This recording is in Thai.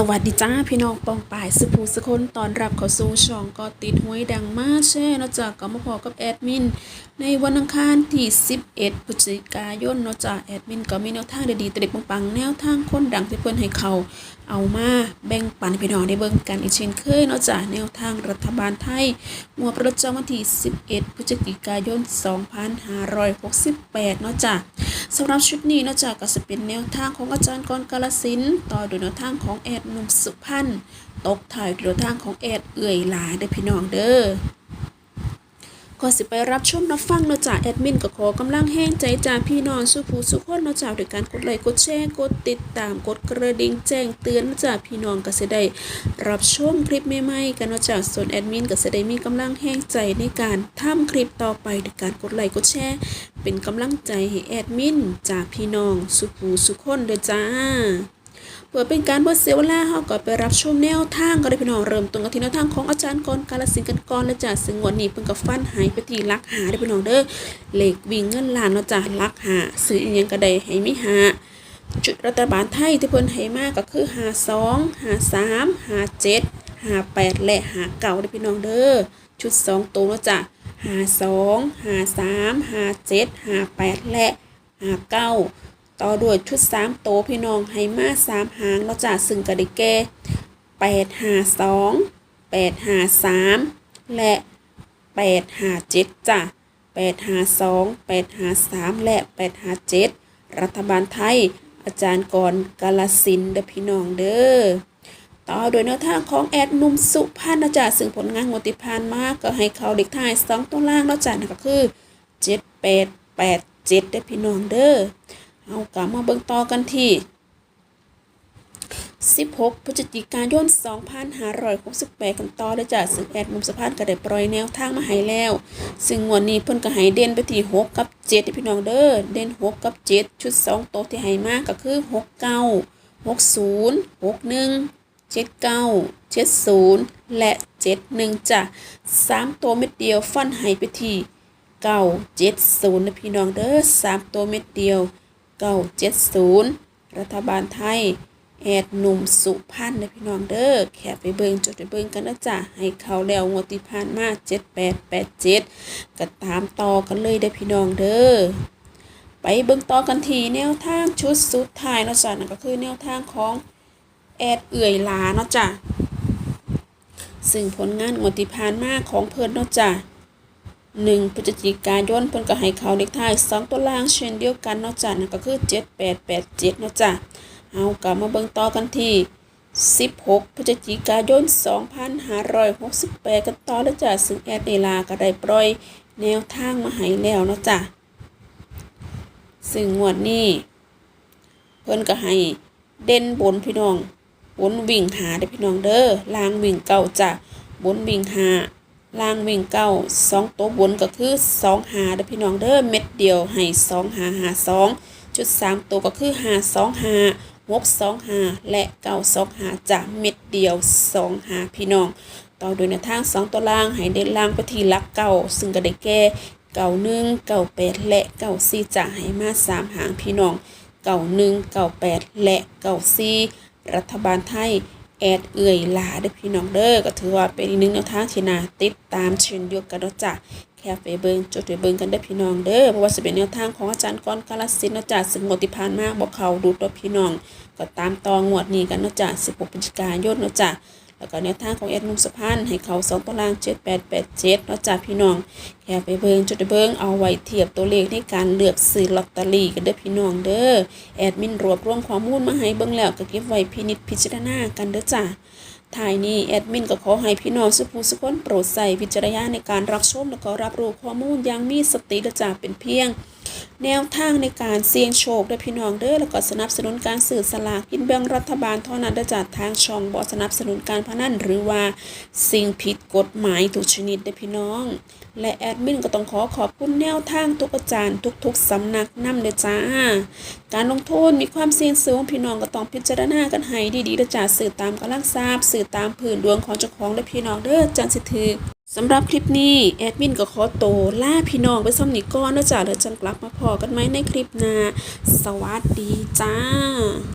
สวัสดีจ้าพี่น้องปองป่ายสุภูสคนตอนรับเข้าสู่ช่องก็ติดห้วยดังมากแช่เนาะจากก็มาพอกับแอดมิน ในวันอังคารที่ 11พฤศจิกายนเนาะจากแอดมินก็มีแนวทางดีๆตเด็กปังๆแนวทางคนดังที่เพิ่นให้เขาเอามาแบ่งปันพี่น้องได้เบิ่งกันอีกเช่นเคยเนาะจากแนวทางรัฐบาลไทยงวดประจำวันที่ 11พฤศจิกายน 2568เนาะจ้ะ สำหรับชุดนี้นอกจากก็จะเป็นแนวทางของอาจารย์กรกาลสินต่อโดยแนวทางของแอดหนุ่มสุพรรณตกถ่ายโดยแนวทางของแอดเอื่อยหลาเด้อพี่น้องเด้อ ก็สิไปรับชมรับฟังเนาะจากแอดมินก็ขอกำลังแห้งใจจากพี่น้องสุภูสุขคนเนาะจากโดยการกดไลค์กดแชร์กดติดตามกดกระดิ่งแจ้งเตือนเนาะจากพี่น้องก็จะได้รับชมคลิปใหม่ๆกันเนาะจากส่วนแอดมินก็จะได้มีกำลังแห้งใจในการทำคลิปต่อไปโดยการกดไลค์กดแชร์เป็นกำลังใจให้แอดมินจากพี่น้องสุภูสุขคนเด้อจ้า เพื่อเป็นการบ่เสียเวลาเฮาก็ไปรับชมแนวทางก็ได้พี่น้องเริ่มต้นกันที่แนวทางของอาจารย์กรกาลสินกันก่อนและจ้ะซึ่งวันนี้เพิ่นก็ฟันหายไปที่ลักหาได้พี่น้องเด้อเลขวิ่งเงินล้านเนาะจ้ะลักหาซื้ออีหยังก็ได้ให้มีหาจุดรัฐบาลไทยที่เพิ่นให้มากก็คือ52 53 57 58แปดและ59เก้าได้พี่น้องเด้อชุดสองตัวเนาะจ้ะ52 53 57 58และ59ต่อด้วยชุดสองหาสามหางแล้วจ้ะซึ่งก็ได้แก่แปดห้า สองแปดห้าสามและแปดห้าเจ็ดจ้ะแปดห้าสองแปดห้าสามและแปดห้าเจ็ดรัฐบาลไทย อาจารย์กรกาลสินเดพี่น้องเด้อต่อโดยแนวทางของแอดนุ่มสุพรรณนะจ๊ะซึ่งผลงานงวดที่ผ่านมากก็ให้เขาเด็กทายสองตัวล่างแล้วจ้ะนั่นก็คือเจ็ดแปดแปดเจ็ดได้อพี่น้องเด้อ เอากลับมาเบิ่งต่อกันที่ 16 พฤศจิกายน 2568 กันต่อเลยจ้ะซึ่งแอดมุมสะพานก็ได้ปล่อยแนวทางมาให้แล้ว ซึ่งงวดนี้เพิ่นก็ให้เด่นไปที่ 6 กับ 7ที่พี่น้องเด้อ เด่น 6 กับ 7 ชุด 2 โตวที่ให้มากก็คือ 69 60 61 79 70 และ 71จ้ะ3ตัวเม็ดเดียวฟันให้ไปที่เก้าเจ็ดศูนะพี่น้องเด้อสามตัวเม็ดเดียว เก้าเจ็ดศูนย์รัฐบาลไทย แอดหนุ่มสุพรรณนะพี่น้องเด้อแค่ไปเบิงจดไปเบิงกันนะจ๊ะให้เขาแล้วงวดที่ผ่านมาเจ็ดแปดแปดเจ็ดก็ตามต่อกันเลยได้อพี่น้องเด้อไปเบิ่งต่อกันทีแนวทางชุดสุดท้ายเนาะจ๊ะนั่นก็คือแนวทางของแอดเอื่อยลาเนาะจ้ะซึ่งผลงานงวดที่ผ่านมาของเพิ่นเนาะจ้ะ หนึ่งพฤศจิกายนเพิ่นก็ให้เขาเด็กท้ายสองตัวล่างเช่นเดียวกันเนาะจ้ะนั่นก็คือเจ็ดแปดแปดเจ็ดนาะจ้ะเอากลับมาเบิ่งต่อกันที่สิบหกพฤศจิกายนสองพันห้าร้อยหกสิบแปดกันต่อแล้วจ้ะซึ่งแอดเดลาก็ได้ปล่อยแนวทางมาให้แล้วเนาะจ้ะซึ่งงวดนี้เพิ่นก็ให้เด่นบนพี่น้องบนวิ่งหาได้พี่น้องเด้อล่างวิ่งเก่าจ้ะบนวิ่งหา ล่างวิ่งเก้าสองตัวบนก็คือสองหาเด้อพี่น้องเด้อเม็ดเดียวให้สองหาหาสองจุดสามตัวก็คือหาสองหาหกสองหาและเก้าสองหาจะเม็ดเดียวสองหาพี่น้อง ต่อโดยในทางสองตัวล่างให้เด่นล่างไปที่ลักเก้าซึ่งก็ได้แก่เก้าหนึ่งเก้าแปดและเก้าสี่จะให้มาสามหางพี่น้องเก้าหนึ่งเก้าแปดและเก้าสี่รัฐบาลไทย แอดเอื่อยหลาได้พี่น้องเด้อก็ถือว่าเป็นอีกหนึ่งแนวทางที่น่าติดตามเชิญยกกันนะจ๊ะแค่ไปเบิ่งจดไปเบิงกันได้พี่น้องเด้อเพราะว่าจะเป็นแนวทางของอาจารย์กอนกาลสินนะจ๊ะซึ่งงวดที่ผ่านมาบอกเขาดูตัวพี่น้อง ก็ตามตองวดนี้กันนะจ๊ะ16พฤศจิกายนนะจ๊ะ แล้วก็แนวทางของแอดนุ่มสะพานให้เขาสองตาราง7887เจ็ดนาะจ้ะพี่น้องแค่ไปเบิงจุดเบิงเอาไว้เทียบตัวเลขในการเลือกซื้อลอตเตอรี่กันเด้อพี่น้องเด้อแอดมินรวบรวมข้อมูลมาให้เบิงแล้วก็เก็บไว้พินิจพิจารณากันเด้อจ้ะท้ายนี้แอดมินก็ขอให้พี่น้องสุภูสุคนโปรดใส่วิจารณญาณในการรับชมและก็รับรู้ข้อมูลอย่างมีสติและจาเป็นเพียง แนวทางในการเสี่ยงโชคด้อพี่น้องเด้อแล้วก็สนับสนุนการสื่อสลากกินแบ่งรัฐบาลเท่านั้นเด้จากทางช่องบ่สนับสนุนการพนันหรือว่าสิ่งผิดกฎหมายทุกชนิดเด้อพี่น้อง และแอดมินก็ต้องขอขอบคุณแนวทางทุกอาจารย์ทุกๆสำนักนำเด้อจ้า การลงทุนมีความเสี่ยงสูงพี่น้องก็ต้องพิจารณากันให้ดีๆเด้อจ้าสื่อตามกำลังทราบสื่อตามพื้นดวงของเจ้าของเด้อพี่น้องเด้อจันสิถือ สำหรับคลิปนี้แอดมินก็ขอโตล่าพี่น้องไปซ่อมนิก้อนนะจ๊ะเดี๋ยวจังกลับมาพอกันไหมในคลิปหน้า สวัสดีจ้า